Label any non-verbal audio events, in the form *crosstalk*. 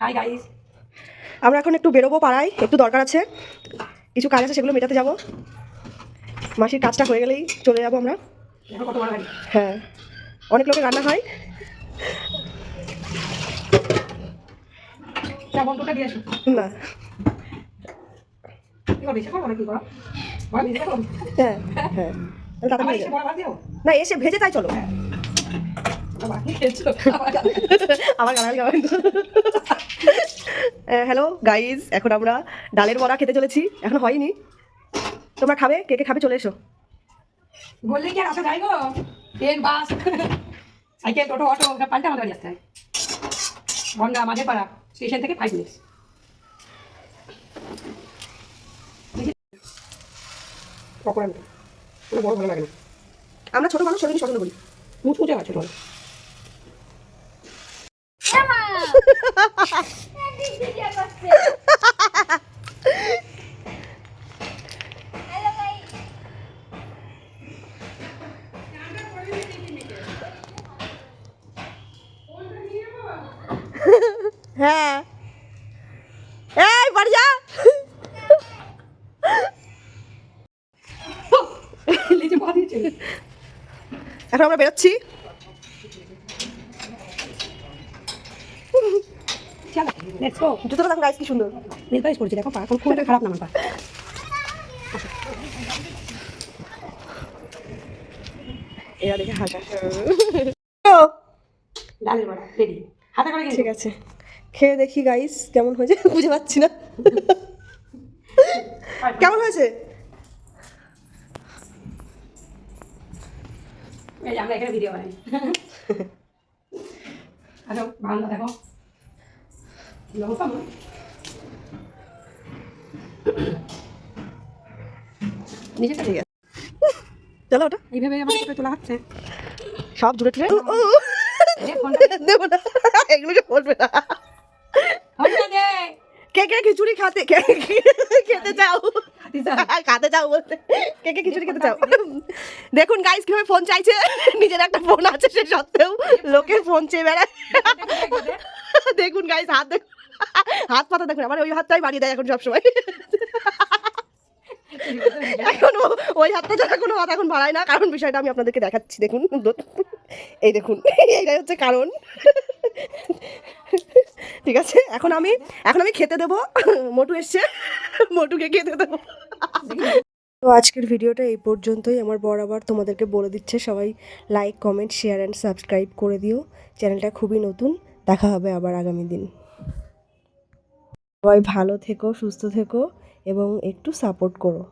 Hi guys আমরা এখন একটু বেরোবো পাড়ায় একটু দরকার আছে। কিছু কাজ আছে সেগুলো মেটাতে যাব। মাসির কাজটা হয়ে গেলেই চলে যাব আমরা। হ্যাঁ অনেক লোকের রান্না হয়। না। হ্যাঁ হ্যাঁ। হয়ে না এসে ভেজে তাই চলো। আমার গালাগালি খাবেন হ্যালো গাইজ এখন আমরা ডালের বড়া খেতে চলেছি। এখন হয়নি। তোমরা খাবে? কে কে খাবে? চলে এসো। বললে কি আর আসা যায় গো? Train bus cycle toto auto ওটা পাল্টে আমাদের বাড়ি আসতে হয়। বনগা মাঝে পাড়া স্টেশন থেকে ফাইভ মিনিটস পকোড়া মতো বড় ভালো লাগে না। আমরা ছোট মানুষ সেদিনই পছন্দ করি? মুচমুচে আছে ছোটো হ্যাঁ। এই বাড়ি যা। এখন আমরা বেরোচ্ছি। চলো লেটস গো জুতোটা দেখো গাইজ কি সুন্দর। পালিশ পড়েছে দেখো পা। খুব একটা খারাপ না আমার পা। এরা দেখে হাসা। ডালের বড়া রেডি হাতে করে ঠিক আছে। খেয়ে দেখি গাইস কেমন হয়েছে? *laughs* বুঝে পাচ্ছি না। *laughs* কেমন হয়েছে? আমরা এখানে ভিডিও বানাই। *laughs* আসো বাংলা দেখো। লবণ পাবো নিচেটা ঠিক আছে চলো ওটা এইভাবে সাথে তোলা হচ্ছে সব দে ফোনটা দেবো না এগুলো সব বলবে না কে কে খিচুড়ি খাতে খেতে চাও খাতে চাও বলতে কে কে খিচুড়ি খেতে চাও দেখুন গাইস কীভাবে ফোন চাইছে নিজের একটা ফোন আছে সে সত্ত্বেও লোকের ফোন চেয়ে বেড়ায় দেখুন গাইস হাত দেখুন। হাত পাতা দেখুন আমার ওই হাতটাই বাড়িয়ে দেয় এখন সবসময়। এখন ওই হাতটা ছাড়া কোনো হাত এখন বাড়ায় না, কারণ বিষয়টা আমি আপনাদেরকে দেখাচ্ছি, দেখুন এই দেখুন, এইটাই হচ্ছে কারণ। ঠিক আছে, এখন আমি এখন আমি খেতে দেবো, মোটু এসছে, মোটুকে খেতে দেবো। তো আজকের ভিডিওটা এই পর্যন্তই, আমার বর আবার তোমাদেরকে বলে দিচ্ছে, সবাই like comment share and subscribe করে দিও। চ্যানেলটা খুবই নতুন, দেখা হবে আবার আগামী দিন। সবাই ভালো থেকো সুস্থ থেকো এবং একটু সাপোর্ট করো।